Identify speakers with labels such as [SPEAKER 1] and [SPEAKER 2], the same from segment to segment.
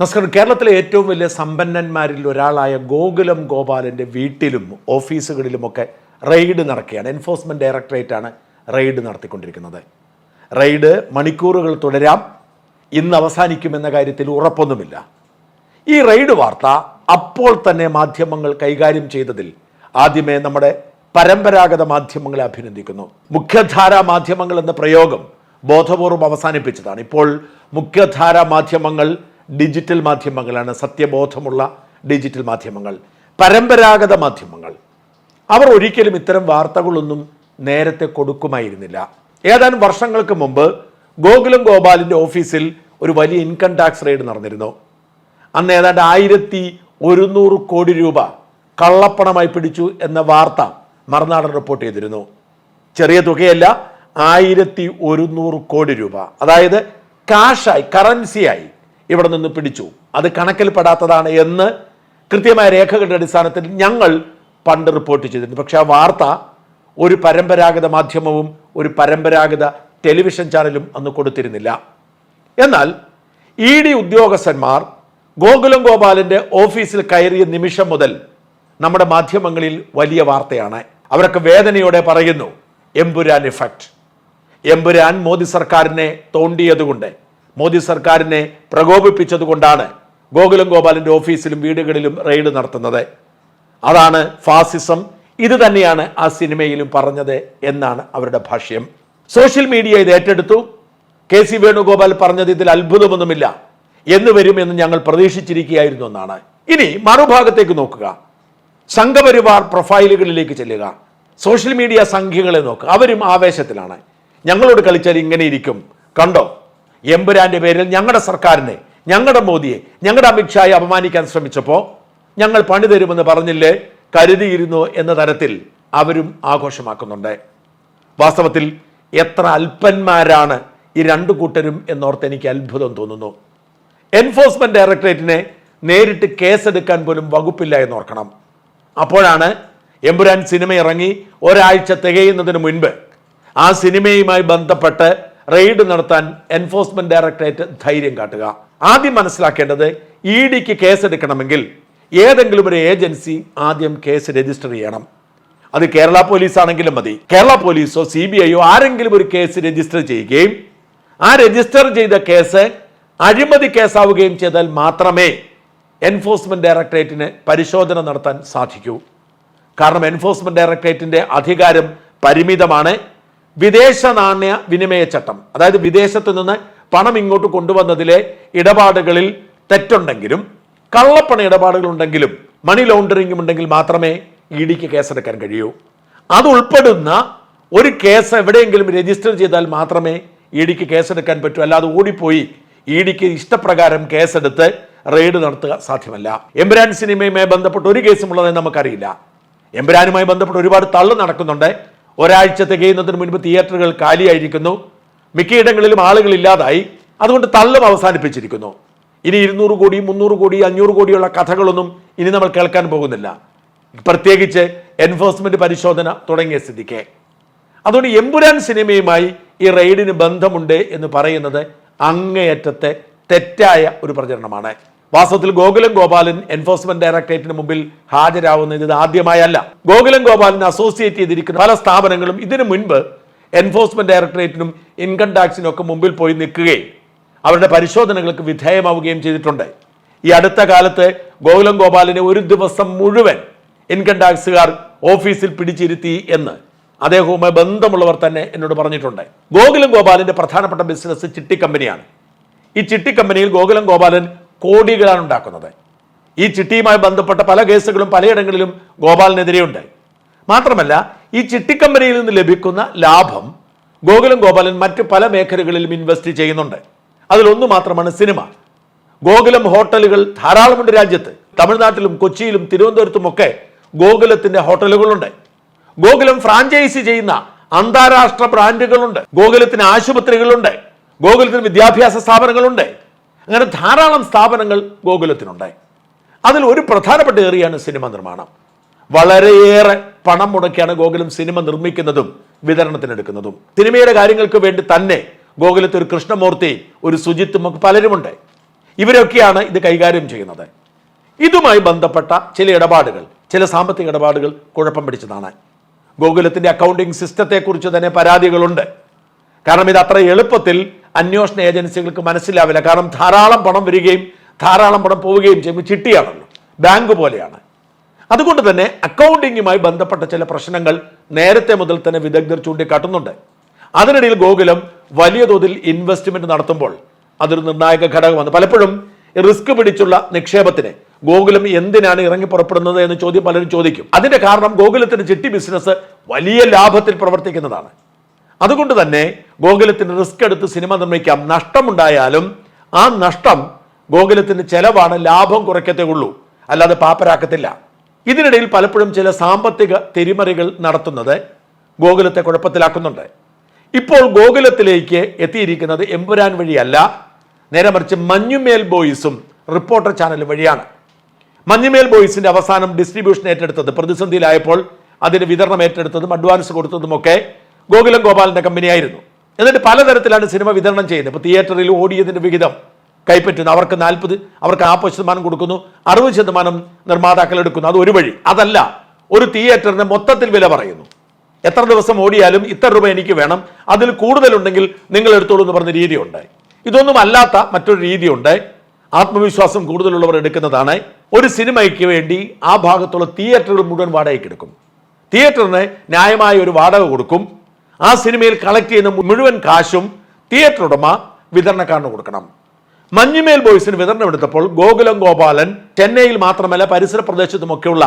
[SPEAKER 1] നമസ്കാരം. കേരളത്തിലെ ഏറ്റവും വലിയ സമ്പന്നന്മാരിൽ ഒരാളായ ഗോകുലം ഗോപാലന്റെ വീട്ടിലും ഓഫീസുകളിലുമൊക്കെ റെയ്ഡ് നടക്കുകയാണ്. എൻഫോഴ്സ്മെന്റ് ഡയറക്ടറേറ്റാണ് റെയ്ഡ് നടത്തിക്കൊണ്ടിരിക്കുന്നത്. റെയ്ഡ് മണിക്കൂറുകൾ തുടരാം. ഇന്ന് അവസാനിക്കുമെന്ന കാര്യത്തിൽ ഉറപ്പൊന്നുമില്ല. ഈ റെയ്ഡ് വാർത്ത അപ്പോൾ തന്നെ മാധ്യമങ്ങൾ കൈകാര്യം ചെയ്തതിൽ ആദ്യമേ നമ്മുടെ പരമ്പരാഗത മാധ്യമങ്ങളെ അഭിനന്ദിക്കുന്നു. മുഖ്യധാരാ മാധ്യമങ്ങൾ എന്ന പ്രയോഗം ബോധപൂർവം അവസാനിപ്പിച്ചതാണ്. ഇപ്പോൾ മുഖ്യധാരാ മാധ്യമങ്ങൾ ഡിജിറ്റൽ മാധ്യമങ്ങളാണ് സത്യബോധമുള്ള ഡിജിറ്റൽ മാധ്യമങ്ങൾ പരമ്പരാഗത മാധ്യമങ്ങൾ. അവർ ഒരിക്കലും ഇത്തരം വാർത്തകളൊന്നും നേരത്തെ കൊടുക്കുമായിരുന്നില്ല. ഏതാനും വർഷങ്ങൾക്ക് മുമ്പ് ഗോകുലം ഗോപാലിന്റെ ഓഫീസിൽ ഒരു വലിയ ഇൻകം ടാക്സ് റെയ്ഡ് നടന്നിരുന്നു. അന്ന് ഏതാണ്ട് ആയിരത്തി ഒരുന്നൂറ് കോടി രൂപ കള്ളപ്പണമായി പിടിച്ചു എന്ന വാർത്ത മറുനാടൻ റിപ്പോർട്ട് ചെയ്തിരുന്നു. ചെറിയ തുകയല്ല ആയിരത്തി ഒരുന്നൂറ് കോടി രൂപ. അതായത് കാഷായി കറൻസിയായി ഇവിടെ നിന്ന് പിടിച്ചു. അത് കണക്കിൽപ്പെടാത്തതാണ് എന്ന് കൃത്യമായ രേഖകളുടെ അടിസ്ഥാനത്തിൽ ഞങ്ങൾ പണ്ട് റിപ്പോർട്ട് ചെയ്തിട്ടുണ്ട് പക്ഷേ ആ വാർത്ത ഒരു പരമ്പരാഗത മാധ്യമവും ഒരു പരമ്പരാഗത ടെലിവിഷൻ ചാനലും അന്ന് കൊടുത്തിരുന്നില്ല. എന്നാൽ ഇ ഡി ഉദ്യോഗസ്ഥന്മാർ ഗോകുലം ഗോപാലിന്റെ ഓഫീസിൽ കയറിയ നിമിഷം മുതൽ നമ്മുടെ മാധ്യമങ്ങളിൽ വലിയ വാർത്തയാണ്. അവരൊക്കെ വേദനയോടെ പറയുന്നു എംപുരാൻ ഇഫക്റ്റ് എംപുരാൻ മോദി സർക്കാരിനെ തോണ്ടിയതുകൊണ്ട്. മോദി സർക്കാരിനെ പ്രകോപിപ്പിച്ചതുകൊണ്ടാണ് ഗോകുലം ഗോപാലിന്റെ ഓഫീസിലും വീടുകളിലും റെയ്ഡ് നടത്തുന്നത്. അതാണ് ഫാസിസം. ഇത് തന്നെയാണ് ആ സിനിമയിലും പറഞ്ഞത് എന്നാണ് അവരുടെ ഭാഷ്യം. സോഷ്യൽ മീഡിയ ഇത് ഏറ്റെടുത്തു. കെ സി വേണുഗോപാൽ പറഞ്ഞത് ഇതിൽ അത്ഭുതമൊന്നുമില്ല. എന്ന് വരുമെന്ന് ഞങ്ങൾ പ്രതീക്ഷിച്ചിരിക്കുകയായിരുന്നു എന്നാണ്. ഇനി മറുഭാഗത്തേക്ക് നോക്കുക. സംഘപരിവാർ പ്രൊഫൈലുകളിലേക്ക് ചെല്ലുക. സോഷ്യൽ മീഡിയ സംഖ്യകളെ നോക്കുക. അവരും ആവേശത്തിലാണ്. ഞങ്ങളോട് കളിച്ചാൽ ഇങ്ങനെ ഇരിക്കും. കണ്ടോ? എമ്പുരാന്റെ പേരിൽ ഞങ്ങളുടെ സർക്കാരിനെ ഞങ്ങളുടെ മോദിയെ ഞങ്ങളുടെ അമിത്ഷായെ അപമാനിക്കാൻ ശ്രമിച്ചപ്പോൾ ഞങ്ങൾ പണി തരുമെന്ന് പറഞ്ഞില്ലേ? കരുതിയിരുന്നു എന്ന തരത്തിൽ അവരും ആഘോഷമാക്കുന്നുണ്ട്. വാസ്തവത്തിൽ എത്ര അല്പന്മാരാണ് ഈ രണ്ടു കൂട്ടരും എന്നോർത്ത് എനിക്ക് അത്ഭുതം തോന്നുന്നു. എൻഫോഴ്സ്മെന്റ് ഡയറക്ടറേറ്റിനെ നേരിട്ട് കേസെടുക്കാൻ പോലും വകുപ്പില്ല എന്നോർക്കണം. അപ്പോഴാണ് എമ്പുരാൻ സിനിമ ഇറങ്ങി ഒരാഴ്ച തികയുന്നതിന് മുൻപ് ആ സിനിമയുമായി ബന്ധപ്പെട്ട് റെയ്ഡ് നടത്താൻ എൻഫോഴ്സ്മെന്റ് ഡയറക്ടറേറ്റ് ധൈര്യം കാട്ടുക. ആദ്യം മനസ്സിലാക്കേണ്ടത് ഇ ഡിക്ക് കേസെടുക്കണമെങ്കിൽ ഏതെങ്കിലും ഒരു ഏജൻസി ആദ്യം കേസ് രജിസ്റ്റർ ചെയ്യണം. അത് കേരള പോലീസ് ആണെങ്കിലും മതി. കേരള പോലീസോ സി ബി ഐയോ ആരെങ്കിലും ഒരു കേസ് രജിസ്റ്റർ ചെയ്യുകയും ആ രജിസ്റ്റർ ചെയ്ത കേസ് അഴിമതി കേസാവുകയും ചെയ്താൽ മാത്രമേ എൻഫോഴ്സ്മെന്റ് ഡയറക്ടറേറ്റിന് പരിശോധന നടത്താൻ സാധിക്കൂ. കാരണം എൻഫോഴ്സ്മെന്റ് ഡയറക്ടറേറ്റിന്റെ അധികാരം പരിമിതമാണ്. വിദേശ നാണ്യ വിനിമയ ചട്ടം. അതായത് വിദേശത്തു നിന്ന് പണം ഇങ്ങോട്ട് കൊണ്ടുവന്നതിലെ ഇടപാടുകളിൽ തെറ്റുണ്ടെങ്കിലും കള്ളപ്പണ ഇടപാടുകളുണ്ടെങ്കിലും മണി ലോണ്ടറിംഗും ഉണ്ടെങ്കിൽ മാത്രമേ ഇ ഡിക്ക് കേസെടുക്കാൻ കഴിയൂ. അതുൾപ്പെടുന്ന ഒരു കേസ് എവിടെയെങ്കിലും രജിസ്റ്റർ ചെയ്താൽ മാത്രമേ ഇ ഡിക്ക് കേസെടുക്കാൻ പറ്റൂ. അല്ലാതെ ഓടിപ്പോയി ഇ ഡിക്ക് ഇഷ്ടപ്രകാരം കേസെടുത്ത് റെയ്ഡ് നടത്തുക സാധ്യമല്ല. എംബ്രാൻ സിനിമയുമായി ബന്ധപ്പെട്ട് ഒരു കേസും ഉള്ളതെന്ന് നമുക്കറിയില്ല. എംബ്രാനുമായി ബന്ധപ്പെട്ട് ഒരുപാട് തള്ളു നടക്കുന്നുണ്ട്. ഒരാഴ്ച തികയുന്നതിന് മുൻപ് തിയേറ്ററുകൾ കാലിയായിരിക്കുന്നു. മിക്കയിടങ്ങളിലും ആളുകൾ ഇല്ലാതായി. അതുകൊണ്ട് തള്ളും അവസാനിപ്പിച്ചിരിക്കുന്നു. ഇനി ഇരുന്നൂറ് കോടി മുന്നൂറ് കോടി അഞ്ഞൂറ് കോടിയുള്ള കഥകളൊന്നും ഇനി നമ്മൾ കേൾക്കാൻ പോകുന്നില്ല. പ്രത്യേകിച്ച് എൻഫോഴ്സ്മെന്റ് പരിശോധന തുടങ്ങിയ സ്ഥിതിക്ക്. അതുകൊണ്ട് എമ്പുരാൻ സിനിമയുമായി ഈ റെയ്ഡിന് ബന്ധമുണ്ട് എന്ന് പറയുന്നത് അങ്ങേയറ്റത്തെ തെറ്റായ ഒരു പ്രചരണമാണ്. വാസ്തവത്തിൽ ഗോകുലം ഗോപാലൻ എൻഫോഴ്സ്മെന്റ് ഡയറക്ടറേറ്റിന് മുമ്പിൽ ഹാജരാവുന്നത് ഇത് ആദ്യമായല്ല. ഗോകുലം ഗോപാലൻ അസോസിയേറ്റ് ചെയ്തിരിക്കുന്ന പല സ്ഥാപനങ്ങളും ഇതിനു മുൻപ് എൻഫോഴ്സ്മെന്റ് ഡയറക്ടറേറ്റിനും ഇൻകം ടാക്സിനും ഒക്കെ മുമ്പിൽ പോയി നിൽക്കുകയും അവരുടെ പരിശോധനകൾക്ക് വിധേയമാവുകയും ചെയ്തിട്ടുണ്ട്. ഈ അടുത്ത കാലത്ത് ഗോകുലം ഗോപാലിനെ ഒരു ദിവസം മുഴുവൻ ഇൻകം ടാക്സുകാർ ഓഫീസിൽ പിടിച്ചിരുത്തി എന്ന് അദ്ദേഹവുമായി ബന്ധമുള്ളവർ തന്നെ എന്നോട് പറഞ്ഞിട്ടുണ്ട്. ഗോകുലം ഗോപാലിന്റെ പ്രധാനപ്പെട്ട ബിസിനസ് ചിട്ടി കമ്പനിയാണ് ഈ ചിട്ടി കമ്പനിയിൽ ഗോകുലം ഗോപാലൻ കോടികളാണ് ഉണ്ടാക്കുന്നത്. ഈ ചിട്ടിയുമായി ബന്ധപ്പെട്ട പല കേസുകളും പലയിടങ്ങളിലും ഗോപാലിനെതിരെയുണ്ട്. മാത്രമല്ല ഈ ചിട്ടിക്കമ്പനിയിൽ നിന്ന് ലഭിക്കുന്ന ലാഭം ഗോകുലം ഗോപാലൻ മറ്റു പല മേഖലകളിലും ഇൻവെസ്റ്റ് ചെയ്യുന്നുണ്ട്. അതിലൊന്നു മാത്രമാണ് സിനിമ. ഗോകുലം ഹോട്ടലുകൾ ധാരാളമുണ്ട് രാജ്യത്ത്. തമിഴ്നാട്ടിലും കൊച്ചിയിലും തിരുവനന്തപുരത്തും ഒക്കെ ഗോകുലത്തിന്റെ ഹോട്ടലുകളുണ്ട്. ഗോകുലം ഫ്രാഞ്ചൈസി ചെയ്യുന്ന അന്താരാഷ്ട്ര ബ്രാൻഡുകളുണ്ട്. ഗോകുലത്തിന് ആശുപത്രികളുണ്ട്. ഗോകുലത്തിന് വിദ്യാഭ്യാസ സ്ഥാപനങ്ങളുണ്ട്. അങ്ങനെ ധാരാളം സ്ഥാപനങ്ങൾ ഗോകുലത്തിനുണ്ടായി അതിൽ ഒരു പ്രധാനപ്പെട്ട ഏറിയാണ് സിനിമ നിർമ്മാണം. വളരെയേറെ പണം മുടക്കിയാണ് ഗോകുലം സിനിമ നിർമ്മിക്കുന്നതും വിതരണത്തിനെടുക്കുന്നതും. സിനിമയുടെ കാര്യങ്ങൾക്ക് വേണ്ടി തന്നെ ഗോകുലത്ത് ഒരു കൃഷ്ണമൂർത്തി ഒരു സുജിത്തും ഒക്കെ പലരുമുണ്ട്. ഇവരൊക്കെയാണ് ഇത് കൈകാര്യം ചെയ്യുന്നത്. ഇതുമായി ബന്ധപ്പെട്ട ചില ഇടപാടുകൾ ചില സാമ്പത്തിക ഇടപാടുകൾ കുഴപ്പം പിടിച്ചതാണ്. ഗോകുലത്തിന്റെ അക്കൗണ്ടിങ് സിസ്റ്റത്തെക്കുറിച്ച് തന്നെ പരാതികളുണ്ട്. കാരണം ഇത് അത്ര എളുപ്പത്തിൽ അന്വേഷണ ഏജൻസികൾക്ക് മനസ്സിലാവില്ല. കാരണം ധാരാളം പണം വരികയും ധാരാളം പണം പോവുകയും ചെയ്യുമ്പോൾ ചിട്ടിയാണല്ലോ. ബാങ്ക് പോലെയാണ്. അതുകൊണ്ട് തന്നെ അക്കൗണ്ടിങ്ങുമായി ബന്ധപ്പെട്ട ചില പ്രശ്നങ്ങൾ നേരത്തെ മുതൽ തന്നെ വിദഗ്ധർ ചൂണ്ടിക്കാട്ടുന്നുണ്ട്. അതിനിടയിൽ ഗോകുലം വലിയ തോതിൽ ഇൻവെസ്റ്റ്മെന്റ് നടത്തുമ്പോൾ അതൊരു നിർണായക ഘടകമാണ്. പലപ്പോഴും റിസ്ക് പിടിച്ചുള്ള നിക്ഷേപത്തിന് ഗോകുലം എന്തിനാണ് ഇറങ്ങി പുറപ്പെടുന്നത് എന്ന് ചോദ്യം പലരും ചോദിക്കും. അതിന്റെ കാരണം ഗോകുലത്തിന്റെ ചിട്ടി ബിസിനസ് വലിയ ലാഭത്തിൽ പ്രവർത്തിക്കുന്നതാണ്. അതുകൊണ്ട് തന്നെ ഗോകുലത്തിന് റിസ്ക് എടുത്ത് സിനിമ നിർമ്മിക്കാം. നഷ്ടമുണ്ടായാലും ആ നഷ്ടം ഗോകുലത്തിന് ചെലവാണ് ലാഭം കുറയ്ക്കത്തേ ഉള്ളൂ. അല്ലാതെ പാപ്പരാക്കത്തില്ല. ഇതിനിടയിൽ പലപ്പോഴും ചില സാമ്പത്തിക തിരിമറികൾ നടത്തുന്നത് ഗോകുലത്തെ കുഴപ്പത്തിലാക്കുന്നുണ്ട്. ഇപ്പോൾ ഗോകുലത്തിലേക്ക് എത്തിയിരിക്കുന്നത് എമ്പുരാൻ വഴിയല്ല. നേരെ മറിച്ച് മഞ്ഞുമേൽ ബോയ്സും റിപ്പോർട്ടർ ചാനൽ വഴിയാണ്. മഞ്ഞുമേൽ ബോയ്സിന്റെ അവസാനം ഡിസ്ട്രിബ്യൂഷൻ ഏറ്റെടുത്തത് പ്രതിസന്ധിയിലായപ്പോൾ അതിന് വിതരണം ഏറ്റെടുത്തതും അഡ്വാൻസ് കൊടുത്തതുമൊക്കെ ഗോകുലം ഗോപാലിന്റെ കമ്പനിയായിരുന്നു. എന്നിട്ട് പലതരത്തിലാണ് സിനിമ വിതരണം ചെയ്യുന്നത്. ഇപ്പോൾ തിയേറ്ററിൽ ഓടിയതിന്റെ വിഹിതം കൈപ്പറ്റുന്നു. അവർക്ക് നാൽപ്പത് അവർക്ക് നാൽപ്പത് ശതമാനം കൊടുക്കുന്നു. അറുപത് ശതമാനം നിർമ്മാതാക്കൾ എടുക്കുന്നു. അത് ഒരു വഴി. അതല്ല ഒരു തിയേറ്ററിന് മൊത്തത്തിൽ വില പറയുന്നു. എത്ര ദിവസം ഓടിയാലും ഇത്ര രൂപ എനിക്ക് വേണം. അതിൽ കൂടുതലുണ്ടെങ്കിൽ നിങ്ങൾ എടുത്തോളൂ എന്ന് പറഞ്ഞ രീതിയുണ്ട്. ഇതൊന്നും അല്ലാത്ത മറ്റൊരു രീതിയുണ്ട്. ആത്മവിശ്വാസം കൂടുതലുള്ളവർ എടുക്കുന്നതാണ്. ഒരു സിനിമയ്ക്ക് വേണ്ടി ആ ഭാഗത്തുള്ള തിയേറ്ററുകൾ മുഴുവൻ വാടകയ്ക്ക് എടുക്കും. തിയേറ്ററിന് ന്യായമായ ഒരു വാടക കൊടുക്കും. ആ സിനിമയിൽ കളക്ട് ചെയ്യുന്ന മുഴുവൻ കാശും തിയേറ്റർ ഉടമ വിതരണക്കാരന് കൊടുക്കണം. മഞ്ഞുമേൽ ബോയ്സിന് വിതരണം എടുത്തപ്പോൾ ഗോകുലം ഗോപാലൻ ചെന്നൈയിൽ മാത്രമല്ല പരിസര പ്രദേശത്തുമൊക്കെയുള്ള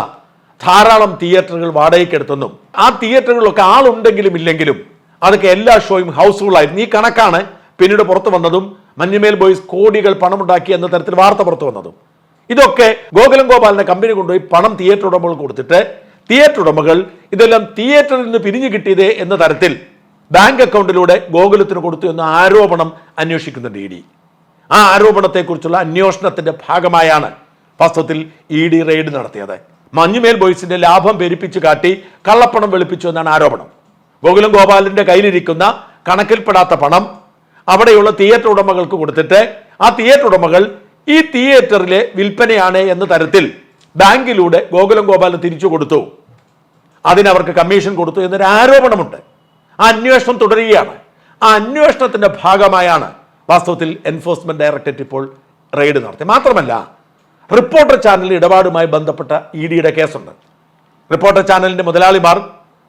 [SPEAKER 1] ധാരാളം തിയേറ്ററുകൾ വാടകയ്ക്ക് എടുത്തെന്നും. ആ തിയേറ്ററുകളിലൊക്കെ ആളുണ്ടെങ്കിലും ഇല്ലെങ്കിലും അതൊക്കെ എല്ലാ ഷോയും ഹൗസ്ഫുൾ ആയിരുന്നു. ഈ കണക്കാണ് പിന്നീട് പുറത്തു വന്നതും മഞ്ഞുമേൽ ബോയ്സ് കോടികൾ പണമുണ്ടാക്കി എന്ന തരത്തിൽ വാർത്ത പുറത്തു വന്നതും. ഇതൊക്കെ ഗോകുലം ഗോപാലിന്റെ കമ്പനി കൊണ്ടുപോയി പണം തിയേറ്റർ ഉടമകൾ കൊടുത്തിട്ട് തിയേറ്റർ ഉടമകൾ ഇതെല്ലാം തിയേറ്ററിൽ നിന്ന് പിരിഞ്ഞു കിട്ടിയത് എന്ന തരത്തിൽ ബാങ്ക് അക്കൗണ്ടിലൂടെ ഗോകുലത്തിന് കൊടുത്തു എന്ന ആരോപണം അന്വേഷിക്കുന്നുണ്ട് ഇ ഡി. ആ ആരോപണത്തെക്കുറിച്ചുള്ള അന്വേഷണത്തിന്റെ ഭാഗമായാണ് വാസ്തവത്തിൽ ഇ ഡി റെയ്ഡ് നടത്തിയത്. മഞ്ഞുമേൽ ബോയ്സിന്റെ ലാഭം പെരുപ്പിച്ചു കാട്ടി കള്ളപ്പണം വെളുപ്പിച്ചു എന്നാണ് ആരോപണം. ഗോകുലം ഗോപാലിന്റെ കയ്യിലിരിക്കുന്ന കണക്കിൽപ്പെടാത്ത പണം അവിടെയുള്ള തിയേറ്റർ ഉടമകൾക്ക് കൊടുത്തിട്ട് ആ തിയേറ്റർ ഉടമകൾ ഈ തിയേറ്ററിലെ വിൽപ്പനയാണ് എന്ന തരത്തിൽ ബാങ്കിലൂടെ ഗോകുലം ഗോപാലിന് തിരിച്ചു കൊടുത്തു. അതിനവർക്ക് കമ്മീഷൻ കൊടുത്തു എന്നൊരു ആരോപണമുണ്ട്. ആ അന്വേഷണം തുടരുകയാണ്. ആ അന്വേഷണത്തിന്റെ ഭാഗമായാണ് വാസ്തവത്തിൽ എൻഫോഴ്സ്മെന്റ് ഡയറക്ടറേറ്റ് ഇപ്പോൾ റെയ്ഡ് നടത്തി മാത്രമല്ല റിപ്പോർട്ടർ ചാനൽ ഇടപാടുമായി ബന്ധപ്പെട്ട ഇ ഡിയുടെ കേസുണ്ട്. റിപ്പോർട്ടർ ചാനലിന്റെ മുതലാളിമാർ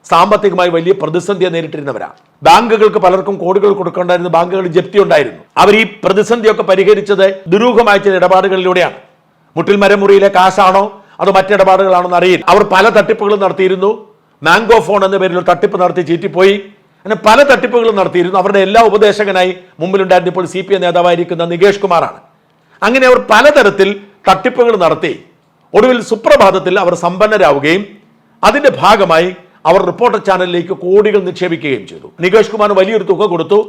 [SPEAKER 1] സാമ്പത്തികമായി വലിയ പ്രതിസന്ധിയെ നേരിട്ടിരുന്നവരാണ്. ബാങ്കുകൾക്ക് പലർക്കും കോടികൾ കൊടുക്കേണ്ടായിരുന്നു ബാങ്കുകൾ ജപ്തി ഉണ്ടായിരുന്നു. അവർ ഈ പ്രതിസന്ധിയൊക്കെ പരിഹരിച്ചത് ദുരൂഹമായ ചില ഇടപാടുകളിലൂടെയാണ്. മുട്ടിൽ മരമുറിയിലെ കാശാണോ? അതോ മറ്റിടപാടുകളാണോ എന്ന് അറിയില്ല. അവർ പല തട്ടിപ്പുകളും നടത്തിയിരുന്നു. മാംഗോ ഫോൺ എന്ന പേരിൽ തട്ടിപ്പ് നടത്തി ചീറ്റിപ്പോയി. അങ്ങനെ പല തട്ടിപ്പുകളും നടത്തിയിരുന്നു. അവരുടെ എല്ലാ ഉപദേശകനായി മുമ്പിലുണ്ടായിരുന്ന ഇപ്പോൾ സി പി എം നേതാവായിരിക്കുന്ന നികേഷ് കുമാറാണ്. അങ്ങനെ അവർ പലതരത്തിൽ തട്ടിപ്പുകൾ നടത്തി. ഒടുവിൽ സുപ്രഭാതത്തിൽ അവർ സമ്പന്നരാവുകയും അതിന്റെ ഭാഗമായി അവർ റിപ്പോർട്ടർ ചാനലിലേക്ക് കോടികൾ നിക്ഷേപിക്കുകയും ചെയ്തു. നികേഷ് കുമാർ വലിയൊരു തുക കൊടുത്തു.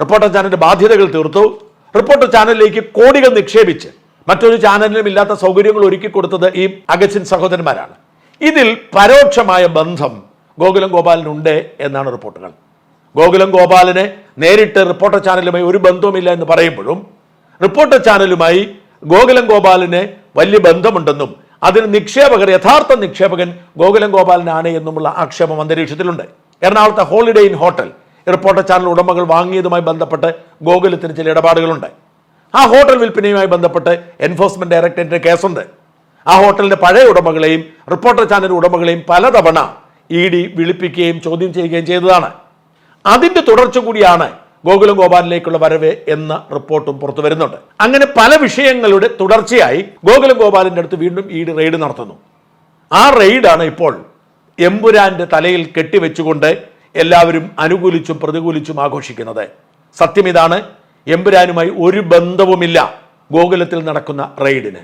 [SPEAKER 1] റിപ്പോർട്ടർ ചാനലിന്റെ ബാധ്യതകൾ തീർത്തു. റിപ്പോർട്ടർ ചാനലിലേക്ക് കോടികൾ നിക്ഷേപിച്ച് മറ്റൊരു ചാനലിലും ഇല്ലാത്ത സൗകര്യങ്ങൾ ഒരുക്കി കൊടുത്തത് ഈ അഗച്ചിൻ സഹോദരന്മാരാണ്. ഇതിൽ പരോക്ഷമായ ബന്ധം ഗോകുലം ഗോപാലിനുണ്ട് എന്നാണ് റിപ്പോർട്ടുകൾ. ഗോകുലം ഗോപാലിനെ നേരിട്ട് റിപ്പോർട്ടർ ചാനലുമായി ഒരു ബന്ധവുമില്ല എന്ന് പറയുമ്പോഴും റിപ്പോർട്ടർ ചാനലുമായി ഗോകുലം ഗോപാലിന് വലിയ ബന്ധമുണ്ടെന്നും അതിന് നിക്ഷേപകർ യഥാർത്ഥ നിക്ഷേപകൻ ഗോകുലം ഗോപാലനാണ് എന്നുമുള്ള ആക്ഷേപം അന്തരീക്ഷത്തിലുണ്ട്. എറണാകുളത്തെ Holiday Inn hotel Reporter channel ഉടമകൾ വാങ്ങിയതുമായി ബന്ധപ്പെട്ട് ഗോകുലത്തിന് ചില ഇടപാടുകളുണ്ട്. ആ ഹോട്ടൽ വിൽപ്പനയുമായി ബന്ധപ്പെട്ട് എൻഫോഴ്സ്മെന്റ് ഡയറക്ടറേറ്റിന് കേസുണ്ട്. ആ ഹോട്ടലിന്റെ പഴയ ഉടമകളെയും റിപ്പോർട്ടർ ചാനൽ ഉടമകളെയും പലതവണ ഇ ഡി വിളിപ്പിക്കുകയും ചോദ്യം ചെയ്യുകയും ചെയ്തതാണ്. അതിന്റെ തുടർച്ച കൂടിയാണ് ഗോകുലം ഗോപാലിലേക്കുള്ള വരവ് എന്ന റിപ്പോർട്ടും പുറത്തു വരുന്നുണ്ട്. അങ്ങനെ പല വിഷയങ്ങളുടെ തുടർച്ചയായി ഗോകുലം ഗോപാലിന്റെ അടുത്ത് വീണ്ടും ഡി റെയ്ഡ് നടത്തുന്നു. ആ റെയ്ഡാണ് ഇപ്പോൾ എമ്പുരാന്റെ തലയിൽ കെട്ടിവെച്ചുകൊണ്ട് എല്ലാവരും അനുകൂലിച്ചും പ്രതികൂലിച്ചും ആഘോഷിക്കുന്നത്. സത്യം ഇതാണ് എമ്പുരാനുമായി ഒരു ബന്ധവുമില്ല ഗോകുലത്തിൽ നടക്കുന്ന റെയ്ഡിന്.